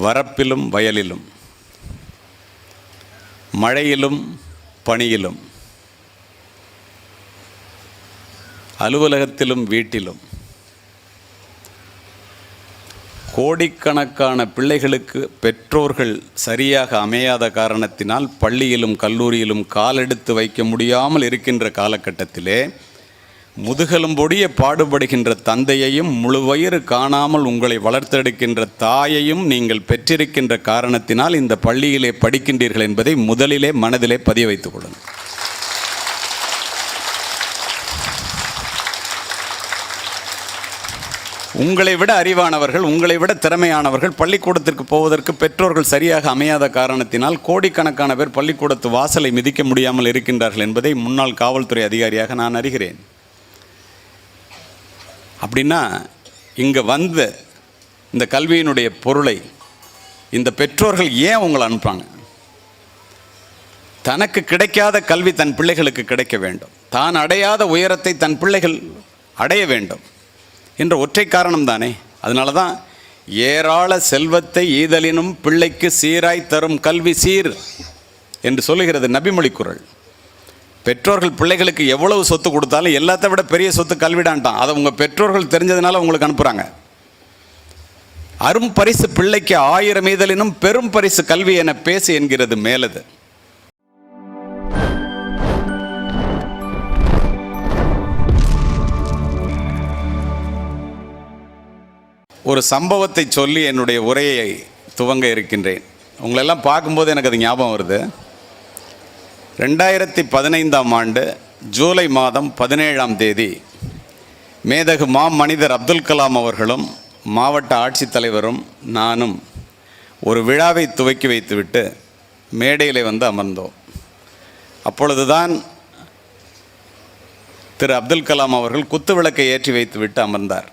வரப்பிலும் வயலிலும் மழையிலும் பணியிலும் அலுவலகத்திலும் வீட்டிலும் கோடிக்கணக்கான பிள்ளைகளுக்கு பெற்றோர்கள் சரியாக அமையாத காரணத்தினால் பள்ளியிலும் கல்லூரியிலும் காலெடுத்து வைக்க முடியாமல் இருக்கின்ற காலகட்டத்திலே முதுகெலும்பொடிய பாடுபடுகின்ற தந்தையையும் முழுவயிறு காணாமல் உங்களை வளர்த்தெடுக்கின்ற தாயையும் நீங்கள் பெற்றிருக்கின்ற காரணத்தினால் இந்த பள்ளியிலே படிக்கின்றீர்கள் என்பதை முதலிலே மனதிலே பதிய வைத்துக் கொள்ளுங்கள். உங்களை விட அறிவானவர்கள் உங்களை விட திறமையானவர்கள் பள்ளிக்கூடத்திற்கு போவதற்கு பெற்றோர்கள் சரியாக அமையாத காரணத்தினால் கோடிக்கணக்கான பேர் பள்ளிக்கூடத்து வாசலை மிதிக்க முடியாமல் இருக்கின்றார்கள் என்பதை முன்னாள் காவல்துறை அதிகாரியாக நான் அறிகிறேன். அப்படின்னா இங்கே வந்த இந்த கல்வியினுடைய பொருளை இந்த பெற்றோர்கள் ஏன் உங்களை அனுப்புறாங்க? தனக்கு கிடைக்காத கல்வி தன் பிள்ளைகளுக்கு கிடைக்க வேண்டும். தான் அடையாத உயரத்தை தன் பிள்ளைகள் அடைய வேண்டும் என்ற ஒற்றை காரணம் தானே. அதனால தான் ஏராள செல்வத்தை ஈதலினும் பிள்ளைக்கு சீராய் தரும் கல்வி சீர் என்று சொல்லுகிறது நபிமொழி குரல். பெற்றோர்கள் பிள்ளைகளுக்கு எவ்வளவு சொத்து கொடுத்தாலும் எல்லாத்த விட பெரிய சொத்து கல்விடான்ட்டான். அதை உங்கள் பெற்றோர்கள் தெரிஞ்சதுனால உங்களுக்கு அனுப்புகிறாங்க அரும் பரிசு பிள்ளைக்கு ஆயிரம் இதழினும் பெரும் பரிசு கல்வி என பேசு என்கிறது மேலது. ஒரு சம்பவத்தை சொல்லி என்னுடைய உரையை துவங்க இருக்கின்றேன். உங்களெல்லாம் பார்க்கும்போது எனக்கு அது ஞாபகம் வருது. ரெண்டாயிரத்தி பதினைந்தாம் ஆண்டு ஜூலை மாதம் பதினேழாம் தேதி மேதகு மா மனிதர் அப்துல் கலாம் அவர்களும் மாவட்ட ஆட்சித்தலைவரும் நானும் ஒரு விழாவை துவக்கி வைத்துவிட்டு மேடையில் வந்து அமர்ந்தோம். அப்பொழுதுதான் திரு அப்துல் கலாம் அவர்கள் குத்து விளக்கை ஏற்றி வைத்துவிட்டு அமர்ந்தார்.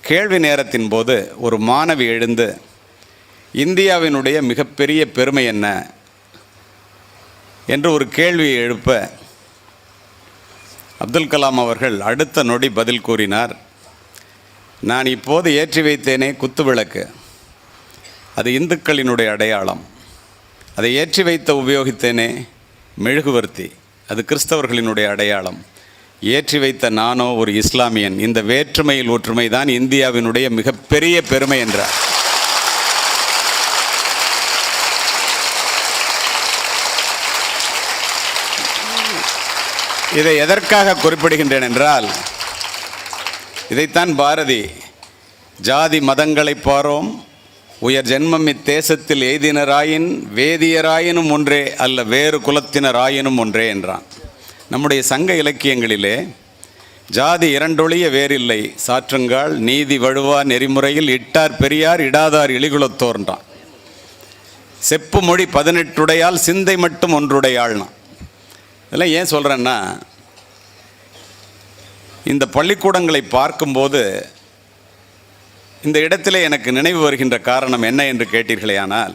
கேள்வி நேரத்தின் போது ஒரு மாணவி எழுந்து இந்தியாவினுடைய மிகப்பெரிய பெருமை என்ன? என்று ஒரு கேள்வியை எழுப்ப அப்துல் கலாம் அவர்கள் அடுத்த நொடி பதில் கூறினார் நான் இப்போது ஏற்றி வைத்தேனே குத்து விளக்கு. அது இந்துக்களினுடைய அடையாளம். அதை ஏற்றி வைத்த உபயோகித்தேனே மெழுகுவர்த்தி. அது கிறிஸ்தவர்களினுடைய அடையாளம். ஏற்றி வைத்த நானோ ஒரு இஸ்லாமியன். இந்த வேற்றுமையில் ஒற்றுமை தான் இந்தியாவினுடைய மிகப்பெரிய பெருமை என்றார். இதை எதற்காக குறிப்பிடுகின்றேன் என்றால் இதைத்தான் பாரதி ஜாதி மதங்களை பாரோம் உயர் ஜென்மம் இத்தேசத்தில் எய்தினராயின் வேதியராயினும் ஒன்றே அல்ல வேறு குலத்தினராயினும் ஒன்றே என்றான். நம்முடைய சங்க இலக்கியங்களிலே ஜாதி இரண்டொழிய வேறில்லை சாற்றுங்கால் நீதி வழுவா நெறிமுறையில் இட்டார் பெரியார் இடாதார் இழிகுலத்தோர்ன்றான் செப்பு மொழி பதினெட்டுடையால் சிந்தை மட்டும் ஒன்றுடையாள்னா இதெல்லாம் ஏன் சொல்கிறேன்னா இந்த பள்ளிக்கூடங்களை பார்க்கும்போது இந்த இடத்திலே எனக்கு நினைவு வருகின்ற காரணம் என்ன என்று கேட்டீர்களே ஆனால்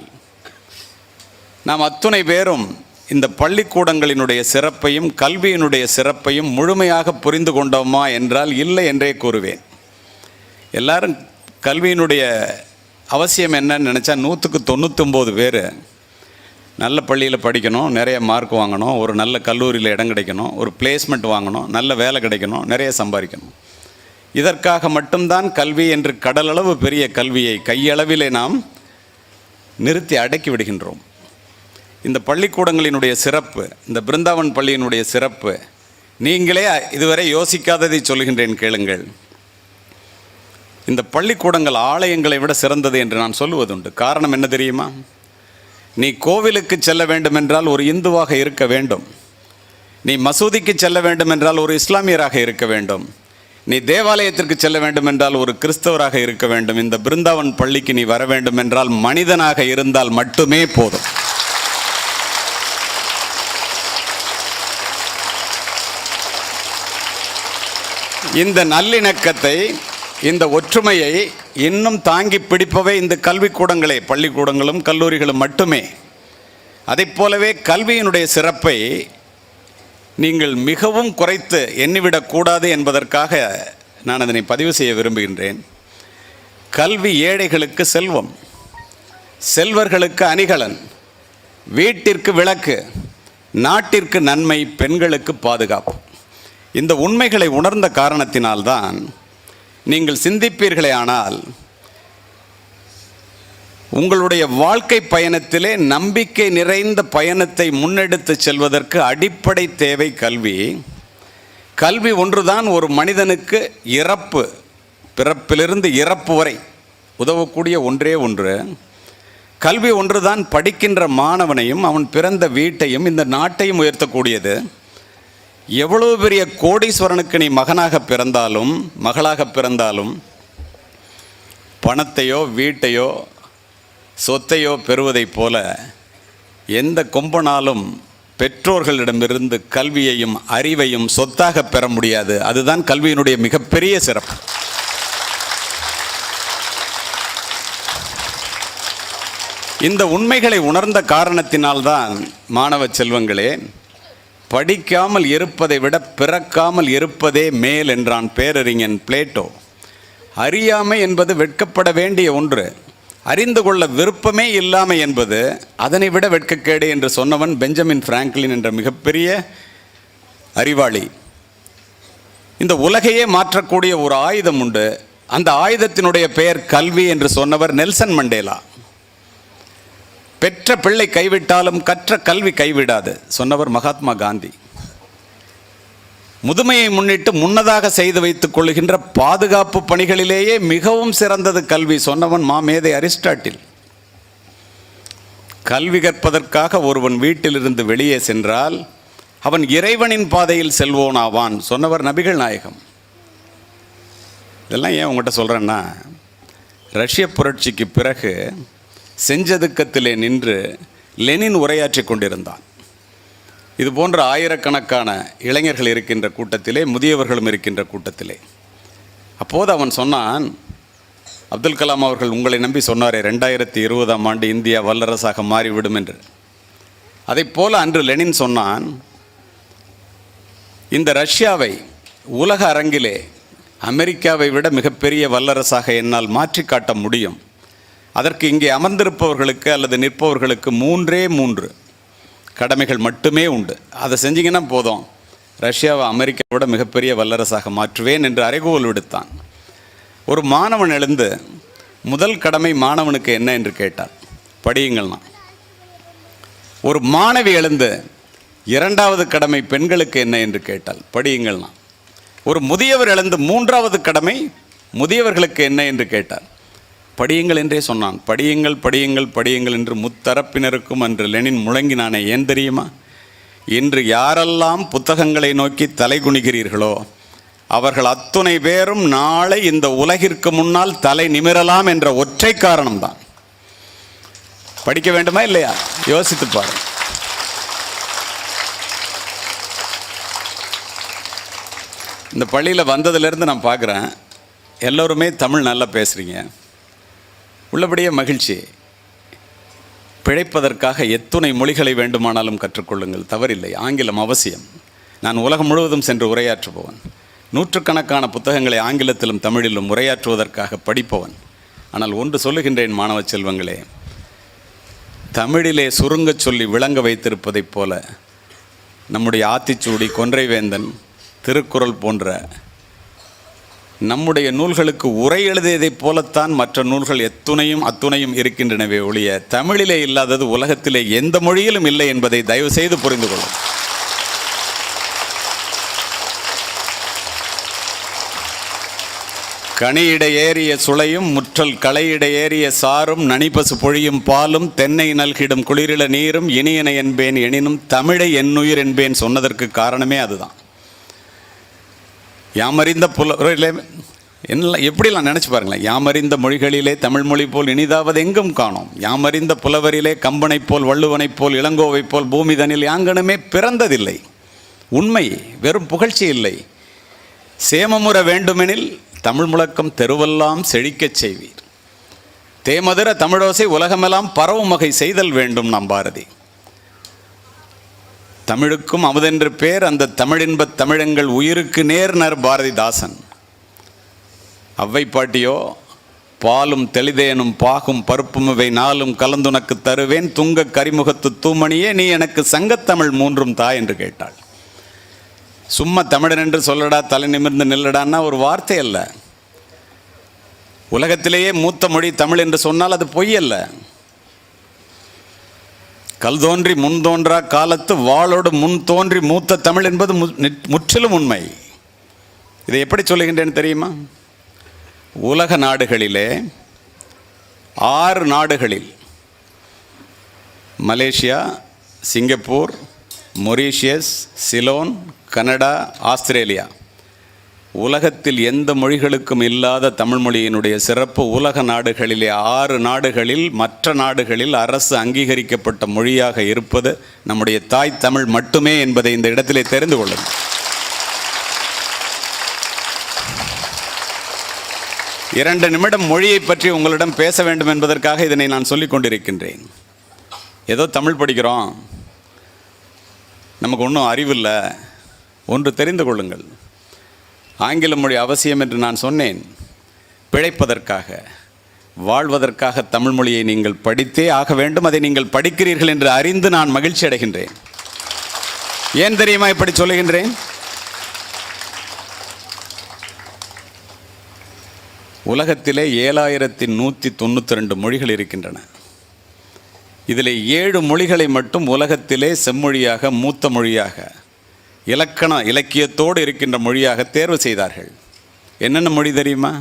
நாம் அத்துணை பேரும் இந்த பள்ளிக்கூடங்களினுடைய சிறப்பையும் கல்வியினுடைய சிறப்பையும் முழுமையாக புரிந்து கொண்டோமா என்றால் இல்லை என்றே கூறுவேன். எல்லாரும் கல்வியினுடைய அவசியம் என்னன்னு நினச்சா நூற்றுக்கு தொண்ணூத்தொம்பது பேர் நல்ல பள்ளியில் படிக்கணும் நிறைய மார்க் வாங்கணும் ஒரு நல்ல கல்லூரியில் இடம் கிடைக்கணும் ஒரு பிளேஸ்மெண்ட் வாங்கணும் நல்ல வேலை கிடைக்கணும் நிறைய சம்பாதிக்கணும். இதற்காக மட்டும்தான் கல்வி என்று கடலளவு பெரிய கல்வியை கையளவிலே நாம் நிறுத்தி அடக்கி விடுகின்றோம். இந்த பள்ளிக்கூடங்களினுடைய சிறப்பு இந்த பிருந்தாவன் பள்ளியினுடைய சிறப்பு நீங்களே இதுவரை யோசிக்காததை சொல்கின்றேன் கேளுங்கள். இந்த பள்ளிக்கூடங்கள் ஆலயங்களை விட சிறந்தது என்று நான் சொல்லுவதுண்டு. காரணம் என்ன தெரியுமா? நீ கோவிலுக்கு செல்ல வேண்டுமென்றால் ஒரு இந்துவாக இருக்க வேண்டும். நீ மசூதிக்கு செல்ல வேண்டுமென்றால் ஒரு இஸ்லாமியராக இருக்க வேண்டும். நீ தேவாலயத்திற்கு செல்ல வேண்டுமென்றால் ஒரு கிறிஸ்தவராக இருக்க வேண்டும். இந்த பிருந்தாவன் பள்ளிக்கு நீ வர வேண்டுமென்றால் மனிதனாக இருந்தால் மட்டுமே போதும். இந்த நல்லிணக்கத்தை இந்த ஒற்றுமையை இன்னும் தாங்கி பிடிப்பவை இந்த கல்விக்கூடங்களே பள்ளிக்கூடங்களும் கல்லூரிகளும் மட்டுமே. அதைப் போலவே கல்வியினுடைய சிறப்பை நீங்கள் மிகவும் குறைத்து எண்ணிவிடக்கூடாது என்பதற்காக நான் அதனை பதிவு செய்ய விரும்புகின்றேன். கல்வி ஏழைகளுக்கு செல்வம் செல்வர்களுக்கு அணிகலன் வீட்டிற்கு விளக்கு நாட்டிற்கு நன்மை பெண்களுக்கு பாதுகாப்பு. இந்த உண்மைகளை உணர்ந்த காரணத்தினால்தான் நீங்கள் சிந்திப்பீர்களே ஆனால் உங்களுடைய வாழ்க்கை பயணத்திலே நம்பிக்கை நிறைந்த பயணத்தை முன்னெடுத்து செல்வதற்கு அடிப்படை தேவை கல்வி. கல்வி ஒன்றுதான் ஒரு மனிதனுக்கு இறப்பு பிறப்பிலிருந்து இறப்பு வரை உதவக்கூடிய ஒன்றே ஒன்று. கல்வி ஒன்றுதான் படிக்கின்ற மாணவனையும் அவன் பிறந்த வீட்டையும் இந்த நாட்டையும் உயர்த்தக்கூடியது. எவ்வளவு பெரிய கோடீஸ்வரனுக்கு நீ மகனாக பிறந்தாலும் மகளாக பிறந்தாலும் பணத்தையோ வீட்டையோ சொத்தையோ பெறுவதைப் போல எந்த கொம்பனாலும் பெற்றோர்களிடமிருந்து கல்வியையும் அறிவையும் சொத்தாக பெற முடியாது. அதுதான் கல்வியினுடைய மிகப்பெரிய சிறப்பு. இந்த உண்மைகளை உணர்ந்த காரணத்தினால்தான் மாணவ செல்வங்களே படிக்காமல் இருப்பதை விட பிறக்காமல் இருப்பதே மேல் என்றான் பேரறிஞன் பிளேட்டோ. அறியாமை என்பது வெட்கப்பட வேண்டிய ஒன்று. அறிந்து கொள்ள விருப்பமே இல்லாமை என்பது அதனை விட வெட்கக்கேடு என்று சொன்னவன் பெஞ்சமின் பிராங்க்லின் என்ற மிகப்பெரிய அறிவாளி. இந்த உலகையே மாற்றக்கூடிய ஒரு ஆயுதம் உண்டு. அந்த ஆயுதத்தினுடைய பெயர் கல்வி என்று சொன்னவர் நெல்சன் மண்டேலா. பெற்ற பிள்ளை கைவிட்டாலும் கற்ற கல்வி கைவிடாது சொன்னவர் மகாத்மா காந்தி. முதுமையை முன்னிட்டு முன்னதாக செய்து வைத்துக் கொள்கின்ற பாதுகாப்பு பணிகளிலேயே மிகவும் சிறந்தது கல்வி சொன்னவன் மாமேதை அரிஸ்டாட்டில். கல்வி கற்பதற்காக ஒருவன் வீட்டிலிருந்து வெளியே சென்றால் அவன் இறைவனின் பாதையில் செல்வோனாவான் சொன்னவர் நபிகள் நாயகம். இதெல்லாம் ஏன் உங்கள்கிட்ட சொல்கிறேன்னா ரஷ்ய புரட்சிக்கு பிறகு செஞ்சதுக்கத்திலே நின்று லெனின் உரையாற்றி கொண்டிருந்தான். இது போன்ற ஆயிரக்கணக்கான இளைஞர்கள் இருக்கின்ற கூட்டத்திலே முதியவர்களும் இருக்கின்ற கூட்டத்திலே. அப்போது அவன் சொன்னான் அப்துல் கலாம் அவர்கள் உங்களை நம்பி சொன்னாரே ரெண்டாயிரத்தி இருபதாம் ஆண்டு இந்தியா வல்லரசாக மாறிவிடும் என்று. அதைப் போல அன்று லெனின் சொன்னான் இந்த ரஷ்யாவை உலக அரங்கிலே அமெரிக்காவை விட மிகப்பெரிய வல்லரசாக என்னால் மாற்றி காட்ட முடியும். அதற்கு இங்கே அமர்ந்திருப்பவர்களுக்கு அல்லது நிற்பவர்களுக்கு மூன்றே மூன்று கடமைகள் மட்டுமே உண்டு. அதை செஞ்சீங்கன்னா போதும். ரஷ்யாவை அமெரிக்காவோட மிகப்பெரிய வல்லரசாக மாற்றுவேன் என்று அறைகோல் விடுத்தான். ஒரு மாணவன் எழுந்து முதல் கடமை மாணவனுக்கு என்ன? என்று கேட்டார். படியுங்கள்னா ஒரு மாணவி எழுந்து இரண்டாவது கடமை பெண்களுக்கு என்ன? என்று கேட்டால் படியுங்கள்னா ஒரு முதியவர் எழுந்து மூன்றாவது கடமை முதியவர்களுக்கு என்ன? என்று கேட்டார். படியுங்கள் என்றே சொன்னான். படியுங்கள் படியுங்கள் படியுங்கள் என்று முத்தரப்பினருக்கும் அன்று லெனின் முழங்கினானே. ஏன் தெரியுமா? இன்று யாரெல்லாம் புத்தகங்களை நோக்கி தலை குனிகிறீர்களோ அவர்கள் அத்துணை பேரும் நாளை இந்த உலகிற்கு முன்னால் தலை நிமிரலாம் என்ற ஒற்றை காரணம்தான். படிக்க வேண்டுமா இல்லையா? யோசித்து பாருங்கள் இந்த பள்ளியில் வந்ததுலேருந்து நான் பார்க்குறேன் எல்லோருமே தமிழ் நல்லா பேசுகிறீங்க உள்ளபடியே மகிழ்ச்சி. பிழைப்பதற்காக எத்துணை மொழிகளை வேண்டுமானாலும் கற்றுக்கொள்ளுங்கள். தவறில்லை. ஆங்கிலம் அவசியம். நான் உலகம் முழுவதும் சென்று உரையாற்றுபவன். நூற்றுக்கணக்கான புத்தகங்களை ஆங்கிலத்திலும் தமிழிலும் உரையாற்றுவதற்காக படிப்பவன். ஆனால் ஒன்று சொல்லுகின்றேன் மாணவ செல்வங்களே. தமிழிலே சுருங்கச் சொல்லி விளங்க வைத்திருப்பதைப் போல நம்முடைய ஆத்திச்சூடி கொன்றைவேந்தன் திருக்குறள் போன்ற நம்முடைய நூல்களுக்கு உரை எழுதியதைப் போலத்தான் மற்ற நூல்கள் எத்துணையும் அத்துணையும் இருக்கின்றனவே ஒழிய தமிழிலே இல்லாதது உலகத்திலே எந்த மொழியிலும் இல்லை என்பதை தயவு செய்து புரிந்து கொள்ளும் கனியிட ஏறிய சுளையும் முற்றல் களையிட ஏறிய சாரும் நனிபசு பொழியும் பாலும் தென்னை நல்கிடும் குளிரில நீரும் இனியன என்பேன் எனினும் தமிழை என்னுயிர் என்பேன் சொன்னதற்கு காரணமே அதுதான். யாமறிந்த புலவரிலே என்ன எப்படிலாம் நினச்சி பாருங்களேன். யாமறிந்த மொழிகளிலே தமிழ் மொழி போல் இனிதாவது எங்கும் காணோம். யாமறிந்த புலவரிலே கம்பனைப் போல் வள்ளுவனைப் போல் இளங்கோவைப் போல் பூமிதனில் யாங்கனுமே பிறந்ததில்லை. உண்மை வெறும் புகழ்ச்சி இல்லை. சேமமுற வேண்டுமெனில் தமிழ் முழக்கம் தெருவெல்லாம் செழிக்கச் செய்வீர். தேமதுர தமிழோசை உலகமெல்லாம் பரவும் வகை செய்தல் வேண்டும் நாம் பாரதி. தமிழுக்கும் அமுதென்று பேர் அந்த தமிழின்பத் தமிழங்கள் உயிருக்கு நேர்னர் பாரதிதாசன். அவ்வை பாட்டியோ பாலும் தெளிதேனும் பாகும் பருப்பும் இவை நாளும் கலந்துனக்கு தருவேன். துங்க கரிமுகத்து தூமணியே நீ எனக்கு சங்கத்தமிழ் மூன்றும் தா என்று கேட்டாள். சும்மா தமிழன் என்று சொல்லடா தலை நிமிர்ந்து நில்லடான்னா ஒரு வார்த்தை அல்ல. உலகத்திலேயே மூத்த மொழி தமிழ் என்று சொன்னால் அது பொய் அல்ல. கல் தோன்றி முன் தோன்றா காலத்து வாளோடு முன் தோன்றி மூத்த தமிழ் என்பது மு- முற்றிலும் உண்மை. இதை எப்படி சொல்லுகின்றேன்னு தெரியுமா? உலக நாடுகளிலே ஆறு நாடுகளில் Malaysia Singapore Mauritius Ceylon Canada Australia. உலகத்தில் எந்த மொழிகளுக்கும் இல்லாத தமிழ் மொழியினுடைய சிறப்பு உலக நாடுகளிலே ஆறு நாடுகளில் மற்ற நாடுகளில் அரசு அங்கீகரிக்கப்பட்ட மொழியாக இருப்பது நம்முடைய தாய் தமிழ் மட்டுமே என்பதை இந்த இடத்திலே தெரிந்து கொள்ளுங்கள். இரண்டு நிமிடம் மொழியை பற்றி உங்களிடம் பேச வேண்டும் என்பதற்காக இதனை நான் சொல்லிக் கொண்டிருக்கின்றேன். ஏதோ தமிழ் படிக்கிறோம். நமக்கு ஒன்றும் அறிவில்லை. ஒன்று தெரிந்து கொள்ளுங்கள். ஆங்கில மொழி அவசியம் என்று நான் சொன்னேன். பிழைப்பதற்காக வாழ்வதற்காக தமிழ் மொழியை நீங்கள் படித்தே ஆக வேண்டும் அதை நீங்கள் படிக்கிறீர்கள் என்று அறிந்து நான் மகிழ்ச்சி அடைகின்றேன். ஏன் தெரியுமா இப்படி சொல்லுகின்றேன்? உலகத்திலே ஏழாயிரத்தி நூற்றி தொண்ணூற்றி ரெண்டு மொழிகள் இருக்கின்றன. இதில் ஏழு மொழிகளை மட்டும் உலகத்திலே செம்மொழியாக மூத்த மொழியாக இலக்கண இலக்கியத்தோடு இருக்கின்ற மொழியாக தேர்வு செய்தார்கள். என்னென்ன மொழி தெரியுமா?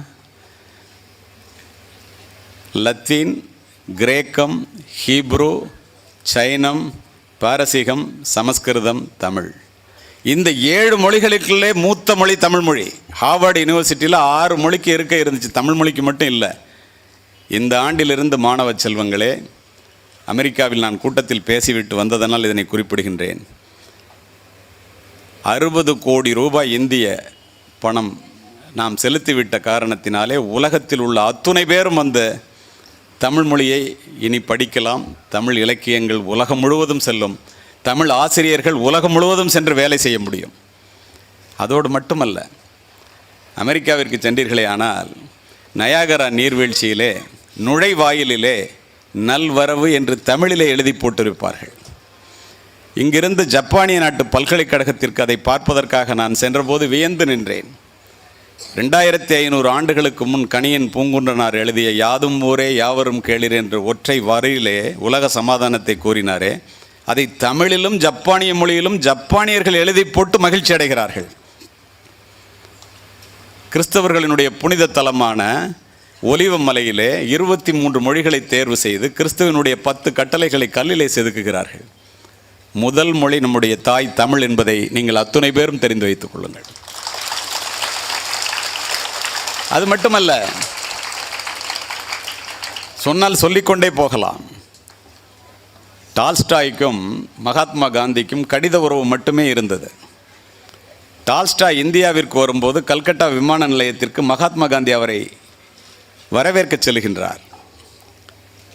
லத்தீன் கிரேக்கம் ஹீப்ரூ சைனம் பாரசீகம் சமஸ்கிருதம் தமிழ். இந்த ஏழு மொழிகளுக்குள்ளே மூத்த மொழி தமிழ் மொழி. ஹார்வர்டு யூனிவர்சிட்டியில் ஆறு மொழிக்கு இருக்க இருந்துச்சு. தமிழ் மொழிக்கு மட்டும் இல்லை. இந்த ஆண்டிலிருந்து மாணவ செல்வங்களே அமெரிக்காவில் நான் கூட்டத்தில் பேசிவிட்டு வந்ததனால் இதனை குறிப்பிடுகின்றேன். அறுபது கோடி ரூபாய் இந்திய பணம் நாம் செலுத்திவிட்ட காரணத்தினாலே உலகத்தில் உள்ள அத்துணை பேரும் அந்த தமிழ் மொழியை இனி படிக்கலாம். தமிழ் இலக்கியங்கள் உலகம் முழுவதும் செல்லும். தமிழ் ஆசிரியர்கள் உலகம் முழுவதும் சென்று வேலை செய்ய முடியும். அதோடு மட்டுமல்ல அமெரிக்காவிற்கு சென்றீர்களே ஆனால் நயாகரா நீர்வீழ்ச்சியிலே நுழைவாயிலிலே நல்வரவு என்று தமிழிலே எழுதி போட்டிருப்பார்கள். இங்கிருந்து ஜப்பானிய நாட்டு பல்கலைக்கழகத்திற்கு அதை பார்ப்பதற்காக நான் சென்றபோது வியந்து நின்றேன். ரெண்டாயிரத்தி ஐநூறு ஆண்டுகளுக்கு முன் கணியன் பூங்குன்றனார் எழுதிய யாதும் ஊரே யாவரும் கேளிர் என்று ஒற்றை வரியிலே உலக சமாதானத்தை கூறினாரே. அதை தமிழிலும் ஜப்பானிய மொழியிலும் ஜப்பானியர்கள் எழுதி போட்டு மகிழ்ச்சி அடைகிறார்கள். கிறிஸ்தவர்களினுடைய புனித தலமான ஒலிவ மலையிலே இருபத்தி மூன்று மொழிகளை தேர்வு செய்து கிறிஸ்துவனுடைய பத்து கட்டளைகளை கல்லிலே செதுக்குகிறார்கள். முதல் மொழி நம்முடைய தாய் தமிழ் என்பதை நீங்கள் அத்துணை பேரும் தெரிந்து வைத்துக் கொள்ளுங்கள். அது மட்டுமல்ல சொன்னால் சொல்லிக்கொண்டே போகலாம். டால்ஸ்டாய்க்கும் மகாத்மா காந்திக்கும் கடித உறவு மட்டுமே இருந்தது. டால்ஸ்டாய் இந்தியாவிற்கு வரும்போது கல்கட்டா விமான நிலையத்திற்கு மகாத்மா காந்தி அவரை வரவேற்கச் செல்கின்றார்.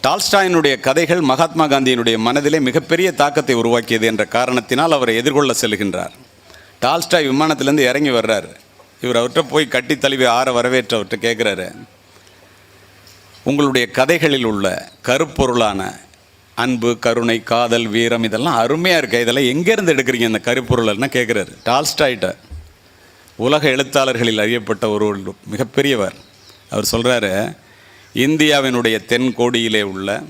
டால்ஸ்டாயினுடைய கதைகள் மகாத்மா காந்தியினுடைய மனதிலே மிகப்பெரிய தாக்கத்தை உருவாக்கியது என்ற காரணத்தினால் அவரை எதிர்கொள்ள செல்கின்றார். டால்ஸ்டாய் விமானத்திலேருந்து இறங்கி வர்றார். இவர் அவர்கிட்ட போய் கட்டி தழுவி ஆற வரவேற்று அவர்கிட்ட கேட்குறாரு உங்களுடைய கதைகளில் உள்ள கருப்பொருளான அன்பு கருணை காதல் வீரம் இதெல்லாம் அருமையாக இருக்கு. இதெல்லாம் எங்கேருந்து எடுக்கிறீங்க இந்த கருப்பொருள்னா கேட்குறாரு டால்ஸ்டாய்ட்ட உலக எழுத்தாளர்களில் அறியப்பட்ட ஒரு மிகப்பெரியவர். அவர் சொல்கிறாரு இந்தியாவினுடைய தென்கோடியிலே உள்ள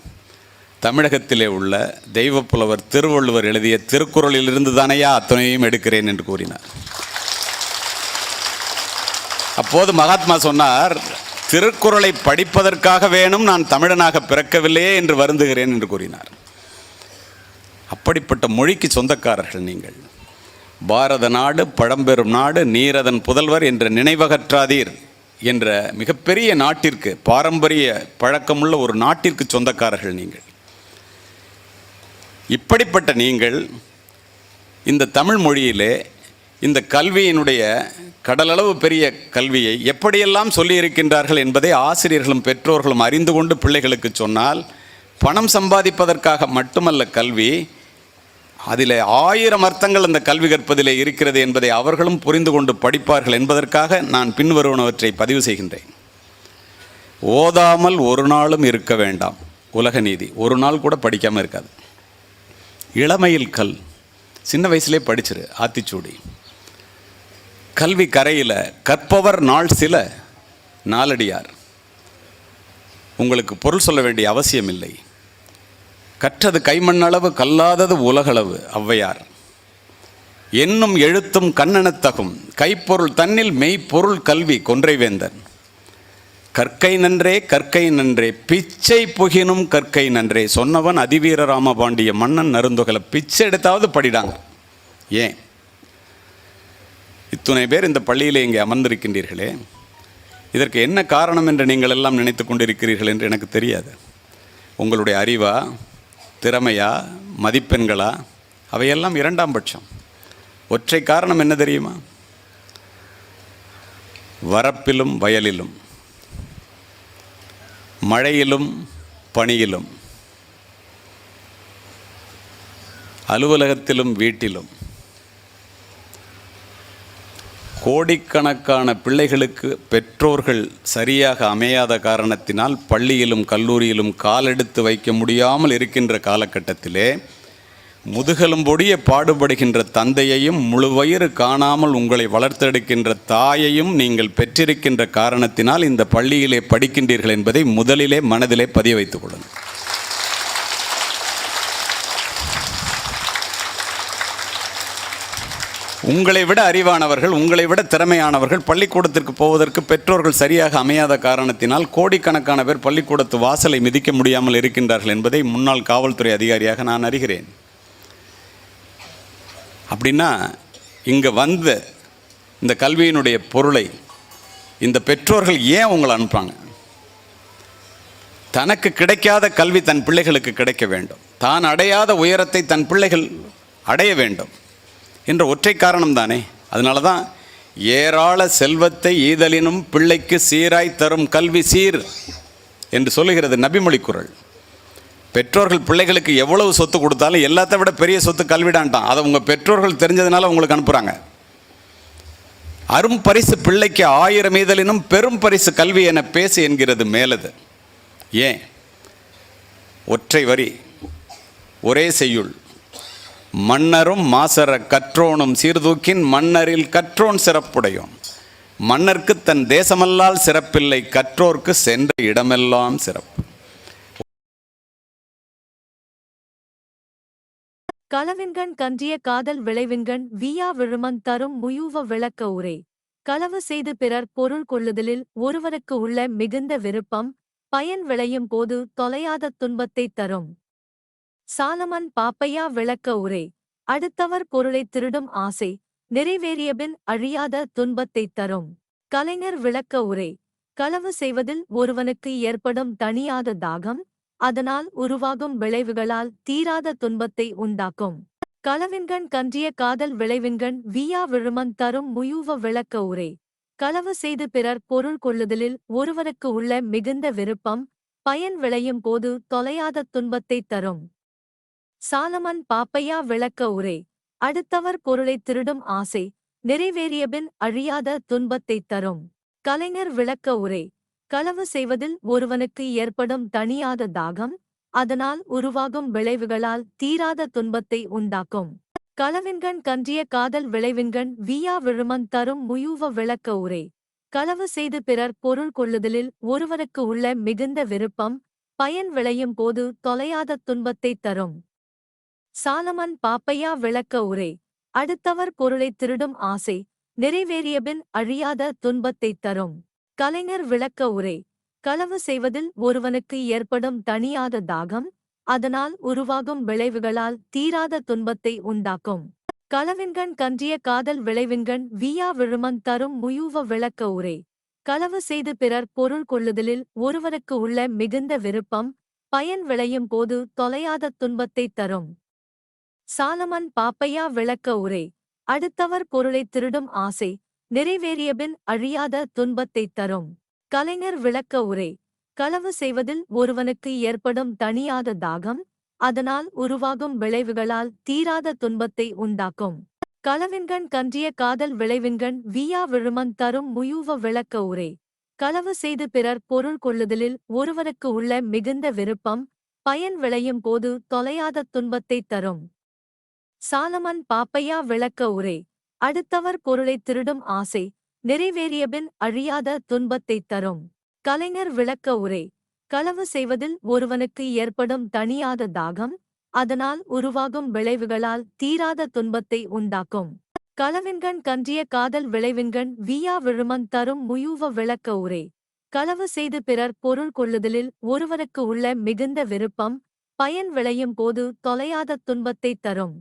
தமிழகத்திலே உள்ள தெய்வப்புலவர் திருவள்ளுவர் எழுதிய திருக்குறளிலிருந்து தானையா அத்தனையும் எடுக்கிறேன் என்று கூறினார். அப்போது மகாத்மா சொன்னார் திருக்குறளை படிப்பதற்காக வேணும் நான் தமிழனாக பிறக்கவில்லையே என்று வருந்துகிறேன் என்று கூறினார். அப்படிப்பட்ட மொழிக்கு சொந்தக்காரர்கள் நீங்கள். பாரத நாடு பழம்பெரும் நாடு நீரதன் புதல்வர் என்ற நினைவகற்றாதீர். என்ற மிகப்பெரிய நாட்டிற்கு பாரம்பரிய பழக்கமுள்ள ஒரு நாட்டிற்கு சொந்தக்காரர்கள் நீங்கள். இப்படிப்பட்ட நீங்கள் இந்த தமிழ் மொழியிலே இந்த கல்வியினுடைய கடலளவு பெரிய கல்வியை எப்படியெல்லாம் சொல்லியிருக்கின்றார்கள் என்பதை ஆசிரியர்களும் பெற்றோர்களும் அறிந்து கொண்டு பிள்ளைகளுக்கு சொன்னால் பணம் சம்பாதிப்பதற்காக மட்டுமல்ல கல்வி அதில் ஆயிரம் அர்த்தங்கள் அந்த கல்வி கற்பதிலே இருக்கிறது என்பதை அவர்களும் புரிந்து கொண்டு படிப்பார்கள் என்பதற்காக நான் பின்வருவனவற்றை பதிவு செய்கின்றேன். ஓதாமல் ஒரு நாளும் இருக்க வேண்டாம் உலக நீதி. ஒரு நாள் கூட படிக்காமல் இருக்காது. இளமையில் கல். சின்ன வயசுலே படிச்சிரு ஆத்திச்சூடி. கல்வி கரையில் கற்பவர் நாள் சில நாலடியார் உங்களுக்கு பொருள் சொல்ல வேண்டிய அவசியம் இல்லை கற்றது கைமண்ணளவு கல்லாதது உலகளவு ஔவையார். என்னும் எழுத்தும் கண்ணனத்தகும் கைப்பொருள் தன்னில் மெய்ப்பொருள் கல்வி கொன்றைவேந்தன். கற்கை நன்றே கற்கை நன்றே பிச்சை புகினும் கற்கை நன்றே சொன்னவன் அதிவீர ராமபாண்டிய மன்னன் நருந்துகல பிச்சை எடுத்தாவது படிடாங்க. ஏன்? இத்துணை பேர் இந்த பள்ளியில் இங்கே அமர்ந்திருக்கின்றீர்களே. இதற்கு என்ன காரணம் என்று நீங்கள் எல்லாம் நினைத்து கொண்டிருக்கிறீர்கள் என்று எனக்கு தெரியாது. உங்களுடைய அறிவா? திறமையா மதிப்பெண்களா? அவையெல்லாம் இரண்டாம் பட்சம். ஒற்றை காரணம் என்ன தெரியுமா? வரப்பிலும் வயலிலும் மழையிலும் பணியிலும் அலுவலகத்திலும் வீட்டிலும் கோடிக்கணக்கான பிள்ளைகளுக்கு பெற்றோர்கள் சரியாக அமையாத காரணத்தினால் பள்ளியிலும் கல்லூரியிலும் காலெடுத்து வைக்க முடியாமல் இருக்கின்ற காலகட்டத்திலே முதுகெலும்பொடிய பாடுபடுகின்ற தந்தையையும் முழுவயிறு காணாமல் உங்களை வளர்த்தெடுக்கின்ற தாயையும் நீங்கள் பெற்றிருக்கின்ற காரணத்தினால் இந்த பள்ளியிலே படிக்கின்றீர்கள் என்பதை முதலிலே மனதிலே பதிய வைத்துக் கொள்ளுங்கள். உங்களை விட அறிவானவர்கள் உங்களை விட திறமையானவர்கள் பள்ளிக்கூடத்திற்கு போவதற்கு பெற்றோர்கள் சரியாக அமையாத காரணத்தினால் கோடிக்கணக்கான பேர் பள்ளிக்கூடத்து வாசலை மிதிக்க முடியாமல் இருக்கின்றார்கள் என்பதை முன்னாள் காவல்துறை அதிகாரியாக நான் அறிகிறேன். அப்படின்னா இங்கே வந்த இந்த கல்வியினுடைய பொருளை இந்த பெற்றோர்கள் ஏன் உங்களை அனுப்புகிறாங்க தனக்கு கிடைக்காத கல்வி தன் பிள்ளைகளுக்கு கிடைக்க வேண்டும். தான் அடையாத உயரத்தை தன் பிள்ளைகள் அடைய வேண்டும். என்ற ஒற்றை காரணம் தானே. அதனால தான் ஏராள செல்வத்தை ஈதலினும் பிள்ளைக்கு சீராய் தரும் கல்வி சீர் என்று சொல்லுகிறது நபிமொழி குரல். பெற்றோர்கள் பிள்ளைகளுக்கு எவ்வளவு சொத்து கொடுத்தாலும் எல்லாத்த விட பெரிய சொத்து கல்விடான்ட்டான். அதை உங்கள் பெற்றோர்கள் தெரிஞ்சதுனால உங்களுக்கு அனுப்புகிறாங்க அரும் பரிசு பிள்ளைக்கு ஆயிரம் ஈதலினும் பெரும் பரிசு கல்வி என பேசு என்கிறது மேலது. ஏன்? ஒற்றை வரி ஒரே செய்யுள். மன்னரும் மாசர கற்றோனும் சீர்தூக்கின் மன்னரில் கற்றோன் சிறப்புடையோன். மன்னர்க்கு தன் தேசமல்லால் சிறப்பில்லை கற்றோர்க்கு சென்ற இடமெல்லாம் சிறப்பு. களவின்கண் கன்றிய காதல் விளைவின்கண் வீயா விழுமன் தரும் முயூவ விளக்க உரை. களவு செய்து பிறர் பொருள் கொள்ளுதலில் ஒருவருக்கு உள்ள மிகுந்த விருப்பம் பயன் விளையும் போது தொலையாத துன்பத்தை தரும். சாலமன் பாப்பையா விளக்க உரை. அடுத்தவர் பொருளைத் திருடும் ஆசை. நிறைவேறியபின் அழியாத துன்பத்தைத் தரும். கலைஞர் விளக்க உரை. களவு செய்வதில் ஒருவனுக்கு ஏற்படும் தணியாத தாகம். அதனால் உருவாகும் விளைவுகளால் தீராத துன்பத்தை உண்டாக்கும். களவின்கண் கன்றிய காதல் விளைவின்கண் வியா விழுமன் தரும் முயூவ விளக்க உரை. களவு செய்து பிறர் பொருள் கொள்ளுதலில் ஒருவருக்கு உள்ள மிகுந்த விருப்பம் பயன் விளையும் போது தொலையாத துன்பத்தைத் தரும். சாலமன் பாப்பையா விளக்க உரை. அடுத்தவர் பொருளைத் திருடும் ஆசை. நிறைவேறியபின் அழியாத துன்பத்தைத் தரும். கலைஞர் விளக்க உரை. களவு செய்வதில் ஒருவனுக்கு ஏற்படும் தணியாத தாகம் அதனால் உருவாகும் விளைவுகளால் தீராத துன்பத்தை உண்டாக்கும். களவின்கண் கன்றிய காதல் விளைவின்கண் வீயா விழுமன் தரும் முயூவ விளக்க உரை. களவு செய்து பிறர் பொருள் கொள்ளுதலில் ஒருவருக்கு உள்ள மிகுந்த விருப்பம் பயன் விளையும் போது தொலையாத துன்பத்தைத் தரும். சாலமன் பாப்பையா விளக்க உரை. அடுத்தவர் பொருளைத் திருடும் ஆசை. நிறைவேறியபின் அழியாத துன்பத்தைத் தரும். கலைஞர் விளக்க உரை. களவு செய்வதில் ஒருவனுக்கு ஏற்படும் தணியாத தாகம் அதனால் உருவாகும் விளைவுகளால் தீராத துன்பத்தை உண்டாக்கும். களவின்கண் கன்றிய காதல் விளைவின்கண் வீயா விழுமன் தரும் முயூவ விளக்க உரை. களவு செய்து பிறர் பொருள் கொள்ளுதலில் ஒருவருக்கு உள்ள மிகுந்த விருப்பம் பயன் விளையும் போது தொலையாத துன்பத்தைத் தரும். சாலமன் பாப்பையா விளக்க உரை. அடுத்தவர் பொருளைத் திருடும் ஆசை. நிறைவேறியபின் அழியாத துன்பத்தைத் தரும். கலைஞர் விளக்க உரை. களவு செய்வதில் ஒருவனுக்கு ஏற்படும் தணியாத தாகம். அதனால் உருவாகும் விளைவுகளால் தீராத துன்பத்தை உண்டாக்கும். களவின்கண் கன்றிய காதல் விளைவின்கண் வீயா விழுமன் தரும் முயூவ விளக்க உரை. களவு செய்து பிறர் பொருள் கொள்ளுதலில் ஒருவருக்கு உள்ள மிகுந்த விருப்பம் பயன் விளையும் போது தொலையாத துன்பத்தைத் தரும். சாலமன் பாப்பையா விளக்க உரை. அடுத்தவர் பொருளைத் திருடும் ஆசை. நிறைவேறியபின் அழியாத துன்பத்தைத் தரும். கலைஞர் விளக்க உரை. களவு செய்வதில் ஒருவனுக்கு ஏற்படும் தணியாத தாகம் அதனால் உருவாகும் விளைவுகளால் தீராத துன்பத்தை உண்டாக்கும். களவின்கண் கன்றிய காதல் விளைவின்கண் வியா விழுமன் தரும் முயூவ விளக்க உரை. களவு செய்து பிறர் பொருள் கொள்ளுதலில் ஒருவருக்கு உள்ள மிகுந்த விருப்பம் பயன் விளையும் போது தொலையாத துன்பத்தைத் தரும்.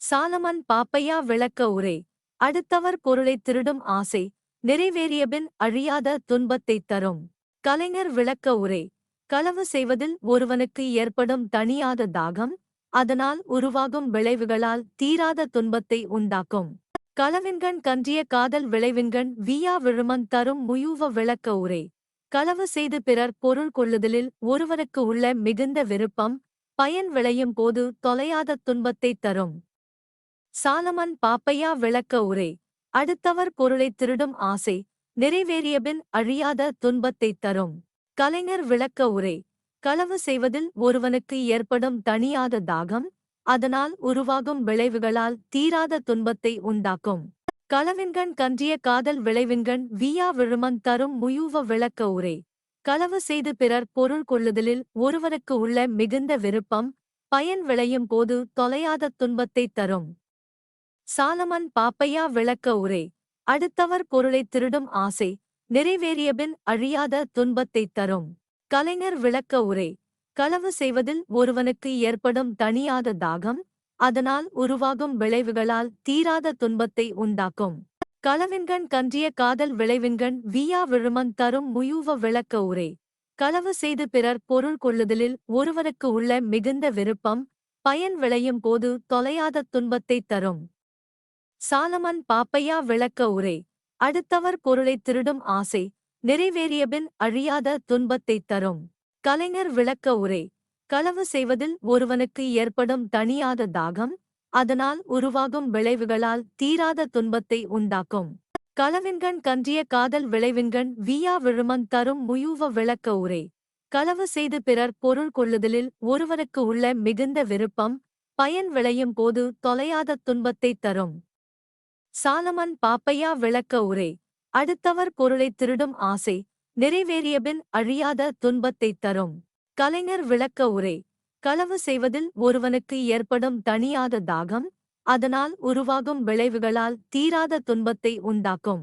சாலமன் பாப்பையா விளக்க உரை. அடுத்தவர் பொருளைத் திருடும் ஆசை. நிறைவேறியபின் அழியாத துன்பத்தைத் தரும். கலைஞர் விளக்க உரை. களவு செய்வதில் ஒருவனுக்கு ஏற்படும் தணியாத தாகம் அதனால் உருவாகும் விளைவுகளால் தீராத துன்பத்தை உண்டாக்கும். களவின்கண் கன்றிய காதல் விளைவின்கண் வியா விழுமன் தரும் முயூவ விளக்க உரை. களவு செய்து பிறர் பொருள் கொள்ளுதலில் ஒருவருக்கு உள்ள மிகுந்த விருப்பம் பயன் விளையும் போது தொலையாத துன்பத்தைத் தரும். சாலமன் பாப்பையா விளக்க உரை. அடுத்தவர் பொருளைத் திருடும் ஆசை. நிறைவேறியபின் அழியாத துன்பத்தைத் தரும். கலைஞர் விளக்க உரை. களவு செய்வதில் ஒருவனுக்கு ஏற்படும் தணியாத தாகம் அதனால் உருவாகும் விளைவுகளால் தீராத துன்பத்தை உண்டாக்கும். களவின்கண் கன்றிய காதல் விளைவின்கண் வியா விழுமன் தரும் முயூவ விளக்க உரை. களவு செய்து பிறர் பொருள் கொள்ளுதலில் ஒருவருக்கு உள்ள மிகுந்த விருப்பம் பயன் விளையும் போது தொலையாத துன்பத்தைத் தரும். சாலமன் பாப்பையா விளக்க உரை. அடுத்தவர் பொருளைத் திருடும் ஆசை. நிறைவேறியபின் அழியாத துன்பத்தைத் தரும். கலைஞர் விளக்க உரை. களவு செய்வதில் ஒருவனுக்கு ஏற்படும் தணியாத தாகம் அதனால் உருவாகும் விளைவுகளால் தீராத துன்பத்தை உண்டாக்கும். களவின்கண் கன்றிய காதல் விளைவின்கண் வியா விழுமன் தரும் முயூவ விளக்க உரை. களவு செய்து பிறர் பொருள் கொள்ளுதலில் ஒருவருக்கு உள்ள மிகுந்த விருப்பம் பயன் விளையும் போது தொலையாத துன்பத்தைத் தரும். சாலமன் பாப்பையா விளக்க உரை. அடுத்தவர் பொருளைத் திருடும் ஆசை. நிறைவேறியபின் அழியாத துன்பத்தைத் தரும். கலைஞர் விளக்க உரை. களவு செய்வதில் ஒருவனுக்கு ஏற்படும் தணியாத தாகம். அதனால் உருவாகும் விளைவுகளால் தீராத துன்பத்தை உண்டாக்கும். களவின்கண் கன்றிய காதல் விளைவின்கண் வியா விழுமன் தரும் முயூவ விளக்க உரை. களவு செய்து பிறர் பொருள் கொள்ளுதலில் ஒருவருக்கு உள்ள மிகுந்த விருப்பம் பயன் விளையும் போது தொலையாத துன்பத்தைத் தரும். சாலமன் பாப்பையா விளக்க உரை. அடுத்தவர் பொருளை திருடும் ஆசை. நிறைவேறியபின் அழியாத துன்பத்தைத் தரும். கலைஞர் விளக்க உரை. களவு செய்வதில் ஒருவனுக்கு ஏற்படும் தணியாத தாகம். அதனால் உருவாகும் விளைவுகளால் தீராத துன்பத்தை உண்டாக்கும்.